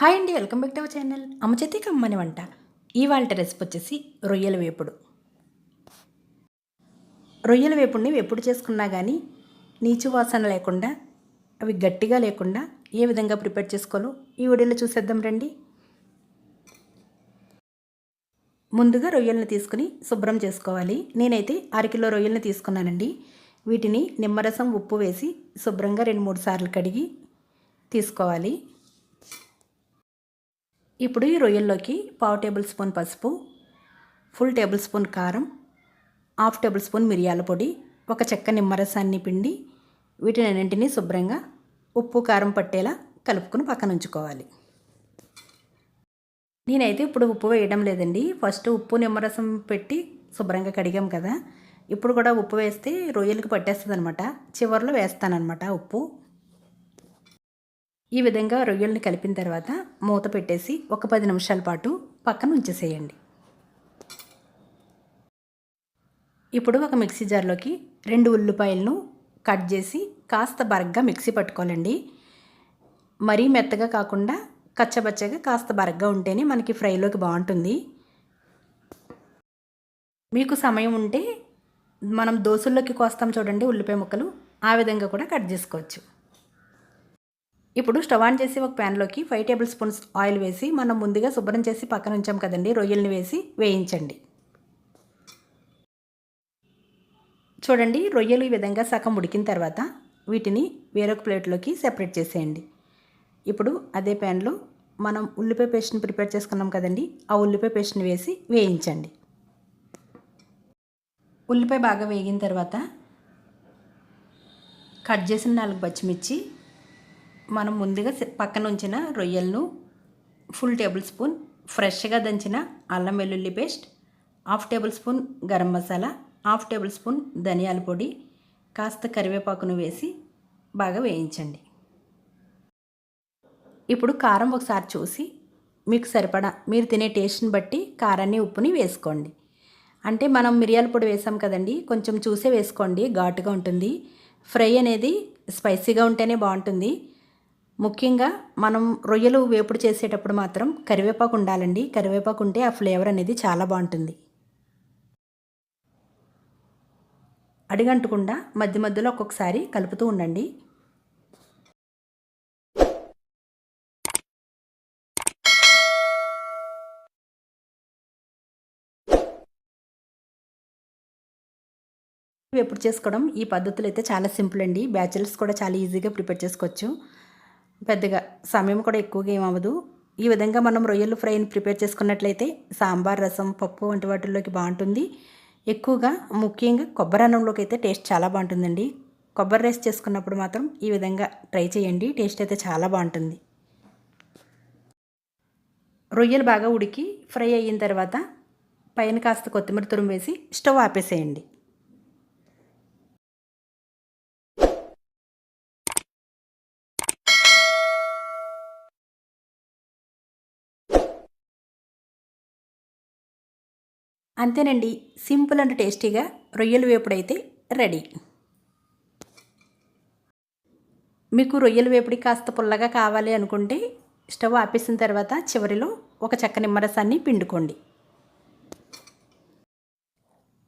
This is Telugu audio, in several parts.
హాయ్ అండి welcome back to our channel. అమ్మ చేతి కమ్మని వంట. ఇవాళ రెసిపీ వచ్చేసి రొయ్యల వేపుడు. రొయ్యల వేపుడిని ఎప్పుడు చేసుకున్నా కానీ నీచు వాసన లేకుండా అవి గట్టిగా లేకుండా ఏ విధంగా ప్రిపేర్ చేసుకోవాలో ఈ వీడియోలో చూసేద్దాం రండి. ముందుగా రొయ్యలను తీసుకుని శుభ్రం చేసుకోవాలి. నేనైతే అరకిలో రొయ్యలను తీసుకున్నానండి. వీటిని నిమ్మరసం ఉప్పు వేసి శుభ్రంగా రెండు మూడు సార్లు కడిగి తీసుకోవాలి. ఇప్పుడు ఈ రొయ్యల్లోకి పావు టేబుల్ స్పూన్ పసుపు ఫుల్ టేబుల్ స్పూన్ కారం హాఫ్ టేబుల్ స్పూన్ మిరియాల పొడి ఒక చెక్క నిమ్మరసాన్ని పిండి వీటినన్నింటినీ శుభ్రంగా ఉప్పు కారం పట్టేలా కలుపుకుని పక్కన ఉంచుకోవాలి. నేనైతే ఇప్పుడు ఉప్పు వేయడం లేదండి. ఫస్ట్ ఉప్పు నిమ్మరసం పెట్టి శుభ్రంగా కడిగాం కదా. ఇప్పుడు కూడా ఉప్పు వేస్తే రొయ్యలకి పట్టేస్తుంది అనమాట చివరిలో వేస్తానమాట ఉప్పు. ఈ విధంగా రొయ్యల్ని కలిపిన తర్వాత మూత పెట్టేసి ఒక పది నిమిషాల పాటు పక్కన ఉంచేసేయండి. ఇప్పుడు ఒక మిక్సీ జార్లోకి రెండు ఉల్లిపాయలను కట్ చేసి కాస్త బరగ్గా మిక్సీ పట్టుకోవాలండి. మరీ మెత్తగా కాకుండా కచ్చబచ్చగా కాస్త బరగ్గా ఉంటేనే మనకి ఫ్రైలోకి బాగుంటుంది. మీకు సమయం ఉంటే మనం దోశల్లోకి కోస్తాం చూడండి ఉల్లిపాయ ముక్కలు ఆ విధంగా కూడా కట్ చేసుకోవచ్చు. ఇప్పుడు స్టవ్ ఆన్ చేసి ఒక ప్యాన్లోకి ఫైవ్ టేబుల్ స్పూన్స్ ఆయిల్ వేసి మనం ముందుగా శుభ్రం చేసి పక్కన ఉంచాం కదండి రొయ్యల్ని వేసి వేయించండి. చూడండి రొయ్యలు ఈ విధంగా సగం ఉడికిన తర్వాత వీటిని వేరొక ప్లేట్లోకి సెపరేట్ చేసేయండి. ఇప్పుడు అదే ప్యాన్లో మనం ఉల్లిపాయ పేస్ట్ని ప్రిపేర్ చేసుకున్నాం కదండి ఆ ఉల్లిపాయ పేస్ట్ని వేసి వేయించండి. ఉల్లిపాయ బాగా వేగిన తర్వాత కట్ చేసిన నాలుగు పచ్చిమిర్చి మనం ముందుగా పక్కన ఉంచిన రొయ్యలను ఫుల్ టేబుల్ స్పూన్ ఫ్రెష్గా దంచిన అల్లం వెల్లుల్లి paste half tablespoon garam masala half tablespoon ధనియాల పొడి కాస్త కరివేపాకును వేసి బాగా వేయించండి. ఇప్పుడు కారం ఒకసారి చూసి మీకు సరిపడా మీరు తినే టేస్ట్ని బట్టి కారాన్ని ఉప్పుని వేసుకోండి. అంటే మనం మిరియాల పొడి వేసాం కదండి కొంచెం చూసే వేసుకోండి ఘాటుగా ఉంటుంది. ఫ్రై అనేది స్పైసీగా ఉంటేనే బాగుంటుంది. ముఖ్యంగా మనం రొయ్యలు వేపుడు చేసేటప్పుడు మాత్రం కరివేపాకు ఉండాలండి. కరివేపాకు ఉంటే ఆ ఫ్లేవర్ అనేది చాలా బాగుంటుంది. అడిగంటకుండా మధ్య మధ్యలో ఒక్కొక్కసారి కలుపుతూ ఉండండి. వేపుడు చేసుకోవడం ఈ పద్ధతులు అయితే చాలా సింపుల్ అండి. బ్యాచిలర్స్ కూడా చాలా ఈజీగా ప్రిపేర్ చేసుకోవచ్చు. పెద్దగా సమయం కూడా ఎక్కువగా ఏమవ్వదు. ఈ విధంగా మనం రొయ్యలు ఫ్రైని ప్రిపేర్ చేసుకున్నట్లయితే సాంబార్ రసం పప్పు వంటి వాటిల్లోకి బాగుంటుంది. ఎక్కువగా ముఖ్యంగా కొబ్బరి అన్నంలోకి అయితే టేస్ట్ చాలా బాగుంటుందండి. కొబ్బరి రైస్ చేసుకున్నప్పుడు మాత్రం ఈ విధంగా ట్రై చేయండి టేస్ట్ అయితే చాలా బాగుంటుంది. రొయ్యలు బాగా ఉడికి ఫ్రై అయిన తర్వాత పైన కాస్త కొత్తిమీర తురుము వేసి స్టవ్ ఆపేసేయండి. అంతేనండి సింపుల్ అండ్ టేస్టీగా రొయ్యలు వేపుడైతే రెడీ. మీకు రొయ్యల వేపుడి కాస్త పుల్లగా కావాలి అనుకుంటే స్టవ్ ఆపేసిన తర్వాత చివరిలో ఒక చెక్క నిమ్మరసాన్ని పిండుకోండి.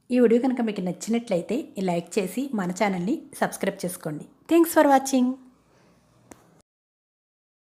ఈ వీడియో కనుక మీకు నచ్చినట్లయితే లైక్ చేసి మన ఛానల్ని సబ్స్క్రైబ్ చేసుకోండి. Thanks for watching.